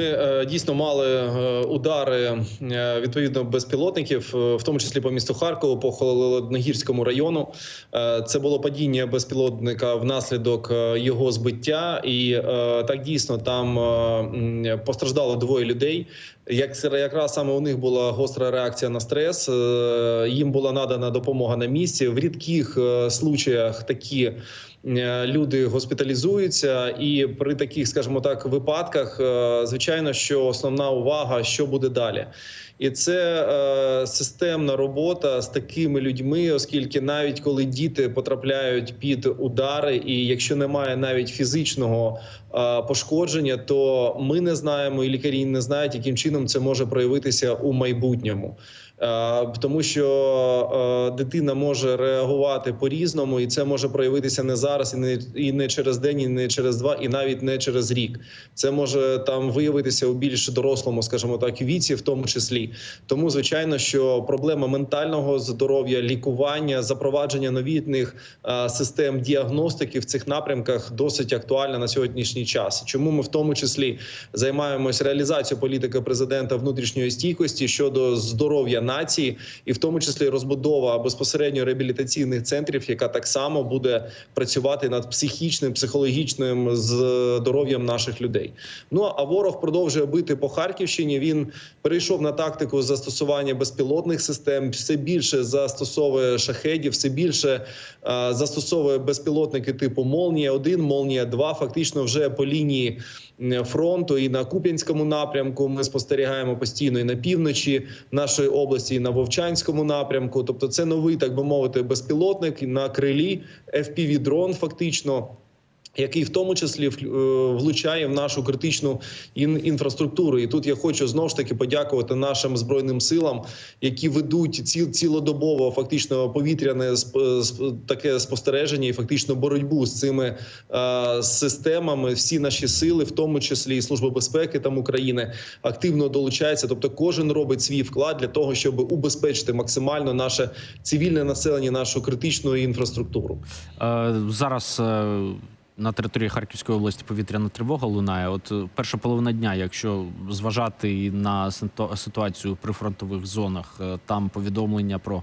Ми е, дійсно мали е, удари е, відповідно безпілотників, в тому числі по місту Харкову, по Холодногірському району. Це було падіння безпілотника внаслідок його збиття, і так дійсно там постраждало двоє людей. Як якраз саме у них була гостра реакція на стрес, їм була надана допомога на місці. В рідких случаях такі люди госпіталізуються, і при таких, скажімо так, випадках, е, звичайно, що основна увага, що буде далі. І це е, системна робота з такими людьми, оскільки навіть коли діти потрапляють під удари, і якщо немає навіть фізичного е, пошкодження, то ми не знаємо, і лікарі не знають, яким чином це може проявитися у майбутньому. Е, Тому що е, дитина може реагувати по різному, і це може проявитися не зараз, і не і не через день, і не через два, і навіть не через рік. Це може там виявитися у більш дорослому, скажімо так, віці, в тому числі. Тому, звичайно, що проблема ментального здоров'я, лікування, запровадження новітних е, систем діагностики в цих напрямках досить актуальна на сьогоднішній час. Чому ми в тому числі займаємось реалізацією політики президента внутрішньої стійкості щодо здоров'я нації, і в тому числі розбудова безпосередньо реабілітаційних центрів, яка так само буде працювати над психічним, психологічним здоров'ям наших людей. Ну а ворог продовжує бити по Харківщині. Він перейшов на тактику застосування безпілотних систем, все більше застосовує шахедів, все більше е, застосовує безпілотники типу Молнія 1 Молнія 2 Фактично, вже по лінії фронту і на Куп'янському напрямку. Ми спостерігаємо постійно і на півночі нашої області, і на Вовчанському напрямку. Тобто, це новий, так би мовити, безпілотник на крилі fpv дрон фактично який в тому числі е, влучає в нашу критичну ін- інфраструктуру. І тут я хочу знову ж таки подякувати нашим збройним силам, які ведуть ціл цілодобово фактично повітряне таке спостереження і фактично боротьбу з цими е, системами. Всі наші сили, в тому числі і служба безпеки там України, активно долучаються. Тобто, кожен робить свій вклад для того, щоб убезпечити максимально наше цивільне населення, нашу критичну інфраструктуру. Е, Зараз е, на території Харківської області повітряна тривога лунає. От е, перша половина дня, якщо зважати на ситуацію при фронтових зонах, е, там повідомлення про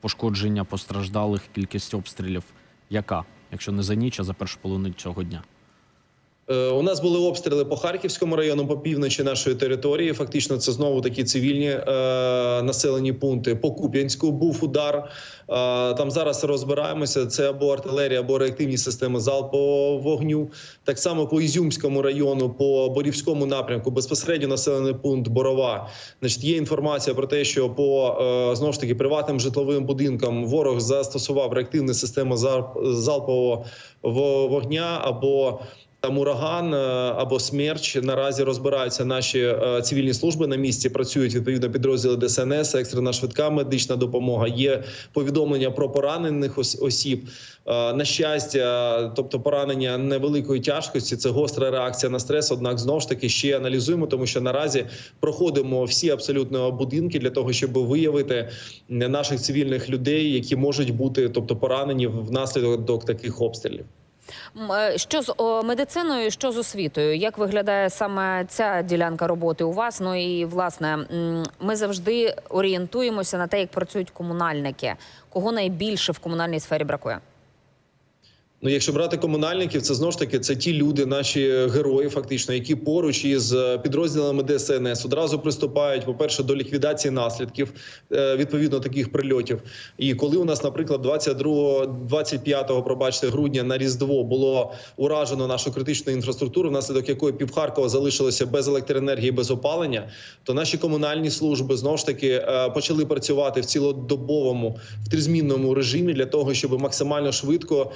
пошкодження постраждалих, кількість обстрілів. Яка, якщо не за ніч, а за першу половину цього дня? Е, У нас були обстріли по Харківському району, по півночі нашої території. Фактично, це знову такі цивільні е, населені пункти. По Куп'янську був удар. Е, там зараз розбираємося. Це або артилерія, або реактивні системи залпового вогню. Так само по Ізюмському району, по Борівському напрямку, безпосередньо населений пункт Борова. Значить, є інформація про те, що по е, знову ж таки приватним житловим будинкам ворог застосував реактивну систему зар- залпового вогня або там ураган е, або смерч наразі розбираються наші е, цивільні служби на місці. Працюють відповідно підрозділи ДСНС, екстрена швидка медична допомога. Є повідомлення про поранених ос- осіб. Е, На щастя, тобто поранення невеликої тяжкості. Це гостра реакція на стрес. Однак знову ж таки ще аналізуємо, тому що наразі проходимо всі абсолютно будинки для того, щоб виявити наших цивільних людей, які можуть бути, тобто поранені внаслідок таких обстрілів. Е, Що з медициною, що з освітою? Як виглядає саме ця ділянка роботи у вас? Ну і власне ми завжди орієнтуємося на те, як працюють комунальники. Кого найбільше в комунальній сфері бракує? Ну, якщо брати комунальників, це знову ж таки це ті люди, наші герої, фактично, які поруч із е, підрозділами ДСНС одразу приступають, по перше, до ліквідації наслідків е, відповідно таких прильотів. І коли у нас, наприклад, 22, 25, пробачте, грудня на різдво було уражено нашу критичну інфраструктуру, внаслідок якої пів Харкова залишилося без електроенергії, без опалення, то наші комунальні служби знову ж таки е, почали працювати в цілодобовому в тризмінному режимі для того, щоб максимально швидко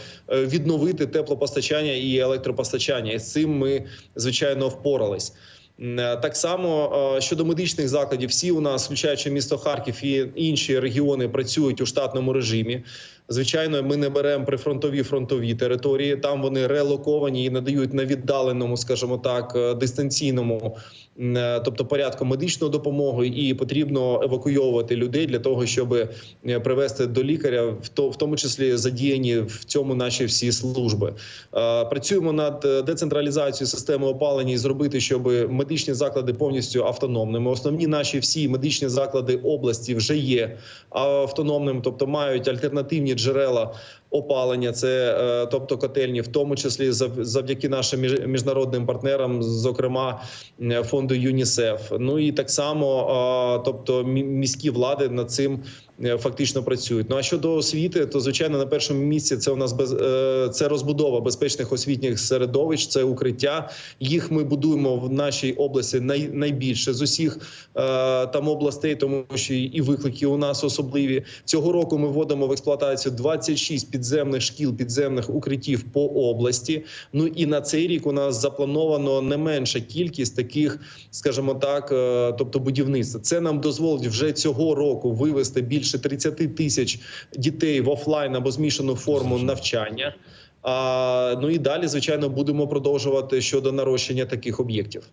відновити теплопостачання і електропостачання. І з цим ми звичайно впорались. Е, Так само е, щодо медичних закладів, всі у нас, включаючи місто Харків і інші регіони, працюють у штатному режимі. Звичайно, ми не беремо прифронтові фронтові території. Там вони релоковані і надають на віддаленому, скажімо так, е, дистанційному, е, тобто порядку медичної допомоги, і потрібно евакуйовувати людей для того, щоб е, привести до лікаря, в то в тому числі задіяні в цьому наші всі служби. Працюємо над децентралізацією системи опалення і зробити, щоб медичні заклади повністю автономними. Основні наші всі медичні заклади області вже є автономними, тобто мають альтернативні джерела опалення. Це е, тобто котельні, в тому числі зав- завдяки нашим між- міжнародним партнерам, зокрема фонду ЮНІСЕФ. Ну і так само, тобто мі- міські влади над цим е, фактично працюють. Ну а щодо освіти, то звичайно на першому місці це у нас без е, це розбудова безпечних освітніх середовищ, це укриття. Їх ми будуємо в нашій області най, найбільше з усіх там областей, тому що і виклики у нас особливі. Цього року ми вводимо в експлуатацію 26 підземних шкіл, підземних укриттів по області. Ну і на цей рік у нас заплановано не менша кількість таких, скажімо так, е, тобто будівництва. Це нам дозволить вже цього року вивести більше 30 тисяч дітей в офлайн або змішану форму навчання. А ну і далі, звичайно, будемо продовжувати щодо нарощення таких об'єктів.